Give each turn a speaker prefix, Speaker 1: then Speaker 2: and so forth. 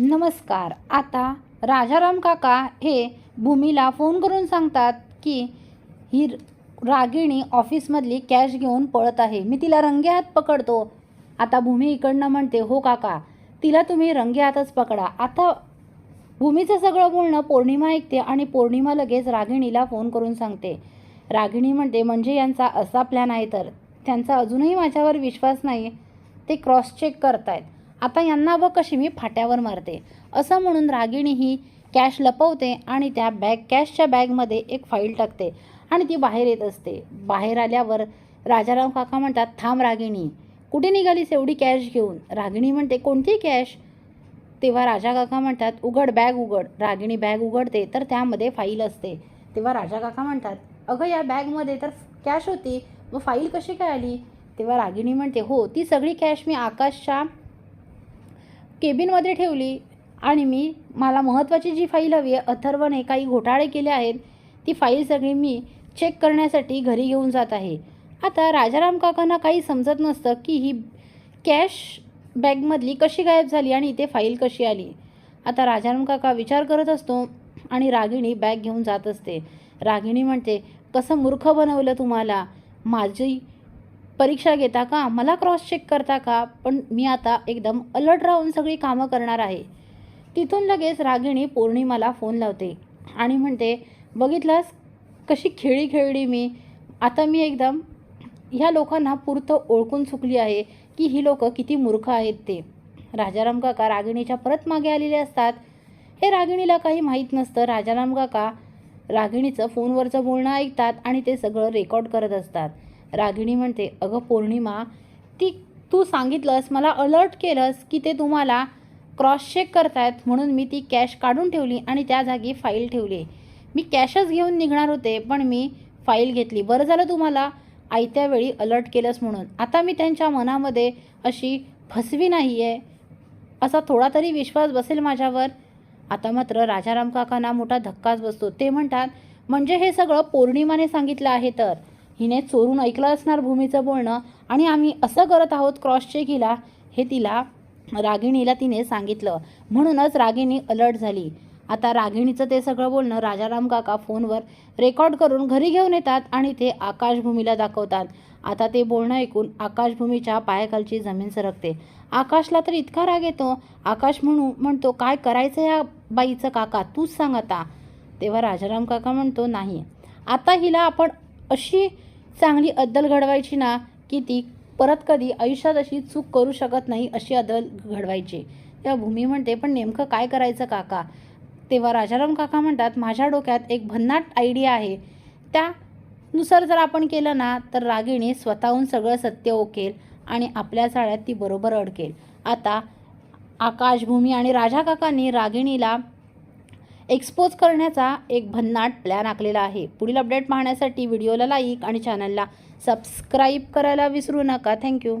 Speaker 1: नमस्कार. आता राजाराम काका हे भूमीला फोन करून सांगतात की ही रागिणी ऑफिसमधली कॅश घेऊन पळत आहे. मी तिला रंगेहात पकडतो. आता भूमी इकडनं म्हणते हो काका तिला तुम्ही रंगेहातच पकडा. आता भूमीचं सगळं बोलणं पौर्णिमा ऐकते आणि पौर्णिमा लगेच रागिणीला फोन करून सांगते. रागिणी म्हणते म्हणजे यांचा असा प्लॅन आहे तर? त्यांचा अजूनही माझ्यावर विश्वास नाही? ते क्रॉस चेक करतायत. आता यांना व कशी मी फाट्यावर मारते? असं म्हणून रागिणी ही कॅश लपवते आणि त्या बॅग कॅशच्या बॅगमध्ये एक फाईल टाकते आणि ती बाहेर येत असते. बाहेर आल्यावर राजाराम काका म्हणतात थांब रागिणी कुठे निघालीस एवढी कॅश घेऊन? रागिणी म्हणते कोणती कॅश तेव्हा राजा काका म्हणतात उघड बॅग उघड. रागिणी बॅग उघडते तर त्यामध्ये फाईल असते. तेव्हा राजा काका म्हणतात अगं या बॅगमध्ये तर कॅश होती मग फाईल कशी काय आली? तेव्हा रागिणी म्हणते हो ती सगळी कॅश मी आकाशच्या केबिनमध्ये ठेवली आणि मी मला महत्त्वाची जी फाईल हवी आहे अथर्वने काही घोटाळे केले आहेत ती फाईल सगळी मी चेक करण्यासाठी घरी घेऊन जात आहे. आता राजाराम काकांना काही समजत नसतं की ही कॅश बॅगमधली कशी गायब झाली आणि इथे फाईल कशी आली. आता राजाराम काका विचार करत असतो आणि रागिणी बॅग घेऊन जात असते. रागिणी म्हणते कसं मूर्ख बनवलं तुम्हाला? माझी परीक्षा घेता का? मला क्रॉस चेक करता का? पण मी आता एकदम अलर्ट राहून सगळी कामं करणार आहे. तिथून लगेच रागिणी पौर्णिमाला फोन लावते आणि म्हणते बघितलास कशी खेळी खेळली मी? आता मी एकदम ह्या लोकांना पुरतं ओळखून चुकली आहे की ही लोकं किती मूर्ख आहेत ते. राजाराम काका रागिणीच्या परत मागे आलेले असतात. हे रागिणीला काही माहीत नसतं. राजाराम काका रागिणीचं फोनवरचं बोलणं ऐकतात आणि ते सगळं रेकॉर्ड करत असतात. रागिणी म्हणते अगं पौर्णिमा ती तू सांगितलंस मला अलर्ट केलंस की ते तुम्हाला क्रॉस चेक करतायत म्हणून मी ती कॅश काढून ठेवली आणि त्या जागी फाईल ठेवली मी कॅशच घेऊन निघणार होते पण मी फाईल घेतली. बरं झालं तुम्हाला आयत्या वेळी अलर्ट केलंस म्हणून. आता मी त्यांच्या मनामध्ये अशी फसवी नाही आहे असा थोडा तरी विश्वास बसेल माझ्यावर. आता मात्र राजाराम काकांना मोठा धक्काच बसतो. ते म्हणतात म्हणजे हे सगळं पौर्णिमाने सांगितलं आहे तर? हिने चोरून ऐकलं असणार भूमीचं बोलणं आणि आम्ही असं करत आहोत क्रॉस चेक हिला हे तिला रागिणीला तिने सांगितलं. म्हणूनच रागिणी अलर्ट झाली. आता रागिणीचं ते सगळं बोलणं राजाराम काका फोनवर रेकॉर्ड करून घरी घेऊन येतात आणि ते आकाशभूमीला दाखवतात. आता ते बोलणं ऐकून आकाशभूमीच्या पायाखालची जमीन सरकते. आकाशला तर इतका राग येतो. आकाश म्हणू म्हणतो काय करायचं या बाईचं काका? तूच सांग आता. तेव्हा राजाराम काका म्हणतो नाही. आता हिला आपण अशी चांगली अद्दल घडवायची ना की ती परत कधी आयुष्यात अशी चूक करू शकत नाही अशी अद्दल घडवायची. तेव्हा भूमी म्हणते पण नेमकं काय करायचं काका? तेव्हा राजाराम काका म्हणतात माझ्या डोक्यात एक भन्नाट आयडिया आहे. त्यानुसार जर आपण केलं ना तर रागिणी स्वतःहून सगळं सत्य ओकेल आणि आपल्या चाळ्यात ती बरोबर अडकेल. आता आकाशभूमी आणि राजा काकांनी रागिणीला एक्सपोज करण्याचा एक भन्नाट प्लॅन आखलेला आहे. पुढील अपडेट पाहण्यासाठी व्हिडिओला लाईक आणि चॅनलला सबस्क्राईब करायला विसरू नका. थँक्यू